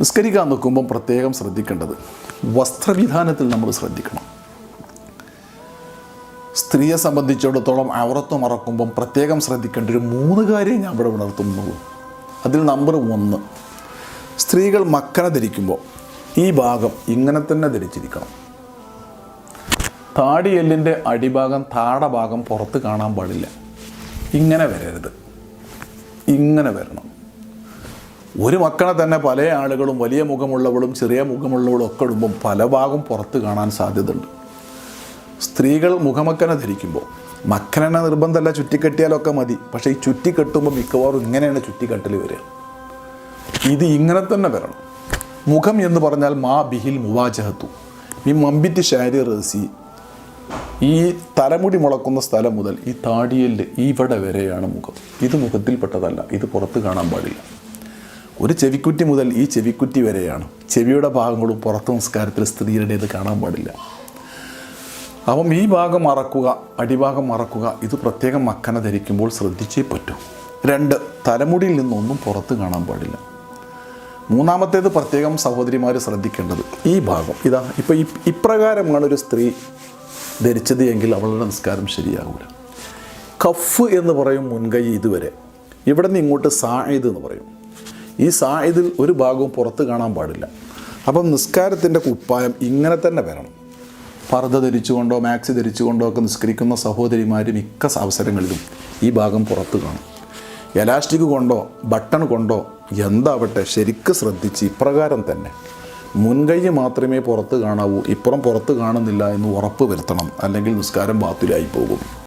നിസ്കരിക്കാൻ നിൽക്കുമ്പം പ്രത്യേകം ശ്രദ്ധിക്കേണ്ടത് വസ്ത്രവിധാനത്തിൽ നമ്മൾ ശ്രദ്ധിക്കണം. സ്ത്രീയെ സംബന്ധിച്ചിടത്തോളം അവറത്വം മറക്കുമ്പം പ്രത്യേകം ശ്രദ്ധിക്കേണ്ട ഒരു മൂന്ന് കാര്യം ഞാൻ ഇവിടെ ഉണർത്തുന്നുള്ളൂ. അതിൽ നമ്പർ ഒന്ന് സ്ത്രീകൾ മക്കന ധരിക്കുമ്പോൾ ഈ ഭാഗം ഇങ്ങനെ തന്നെ ധരിച്ചിരിക്കണം. താടിയെല്ലിന്റെ അടിഭാഗം താടഭാഗം പുറത്ത് കാണാൻ പാടില്ല. ഇങ്ങനെ വരരുത്. ഇങ്ങനെ വരണം. ഒരു മക്കളെ തന്നെ പല ആളുകളും വലിയ മുഖമുള്ളവളും ചെറിയ മുഖമുള്ളവളും ഒക്കെ ഇടുമ്പം പല ഭാഗം പുറത്ത് കാണാൻ സാധ്യതയുണ്ട്. സ്ത്രീകൾ മുഖമക്കനെ ധരിക്കുമ്പോൾ മക്കനെ നിർബന്ധമല്ല ചുറ്റിക്കെട്ടിയാലൊക്കെ മതി. പക്ഷേ ഈ ചുറ്റിക്കെട്ടുമ്പോൾ മിക്കവാറും ഇങ്ങനെയാണ് ചുറ്റിക്കെട്ടൽ വരിക. ഇത് ഇങ്ങനെ തന്നെ വരണം. മുഖം എന്ന് പറഞ്ഞാൽ മാ ബിഹിൽ മുവാചഹത്തു ഈ മമ്പിറ്റ് ഷാരി റസി ഈ തലമുടി മുളക്കുന്ന സ്ഥലം മുതൽ ഈ താടിയൽ ഇവിടെ വരെയാണ് മുഖം. ഇത് മുഖത്തിൽപ്പെട്ടതല്ല. ഇത് പുറത്ത് കാണാൻ പാടില്ല. ഒരു ചെവിക്കുറ്റി മുതൽ ഈ ചെവിക്കുറ്റി വരെയാണ്. ചെവിയുടെ ഭാഗങ്ങളും പുറത്ത് സംസ്കാരത്തിൽ സ്ത്രീയുടേത് കാണാൻ പാടില്ല. അപ്പം ഈ ഭാഗം മറക്കുക അടിഭാഗം മറക്കുക ഇത് പ്രത്യേകം മക്കന ധരിക്കുമ്പോൾ ശ്രദ്ധിച്ചേ പറ്റൂ. രണ്ട് തലമുടിയിൽ നിന്നൊന്നും പുറത്ത് കാണാൻ പാടില്ല. മൂന്നാമത്തേത് പ്രത്യേകം സഹോദരിമാർ ശ്രദ്ധിക്കേണ്ടത് ഈ ഭാഗം. ഇതാ ഇപ്പോൾ ഈ ഇപ്രകാരമാണ് ഒരു സ്ത്രീ ധരിച്ചത് എങ്കിൽ അവളുടെ നിസ്കാരം ശരിയാകില്ല കഫ് എന്ന് പറയും മുൻകൈ ഇതുവരെ. ഇവിടെ നിന്ന് ഇങ്ങോട്ട് സായിദ് എന്ന് പറയും. ഈ സായിദിൽ ഒരു ഭാഗവും പുറത്ത് കാണാൻ പാടില്ല. അപ്പം നിസ്കാരത്തിന്റെ കുപ്പായം ഇങ്ങനെ തന്നെ വരണം. പർദ്ദ ധരിച്ചുകൊണ്ടോ മാക്സി ധരിച്ചുകൊണ്ടോ ഒക്കെ നിസ്കരിക്കുന്ന സഹോദരിമാർ മിക്ക അവസരങ്ങളിലും ഈ ഭാഗം പുറത്ത് കാണും. എലാസ്റ്റിക് കൊണ്ടോ ബട്ടൺ കൊണ്ടോ എന്താവട്ടെ ശരിക്ക് ശ്രദ്ധിച്ച് ഇപ്രകാരം തന്നെ. മുൻകൈ മാത്രമേ പുറത്ത് കാണാവൂ ഇപ്പുറം പുറത്ത് കാണുന്നില്ല എന്ന് ഉറപ്പ് വരുത്തണം അല്ലെങ്കിൽ നിസ്കാരം ബാത്തിലായി പോകും.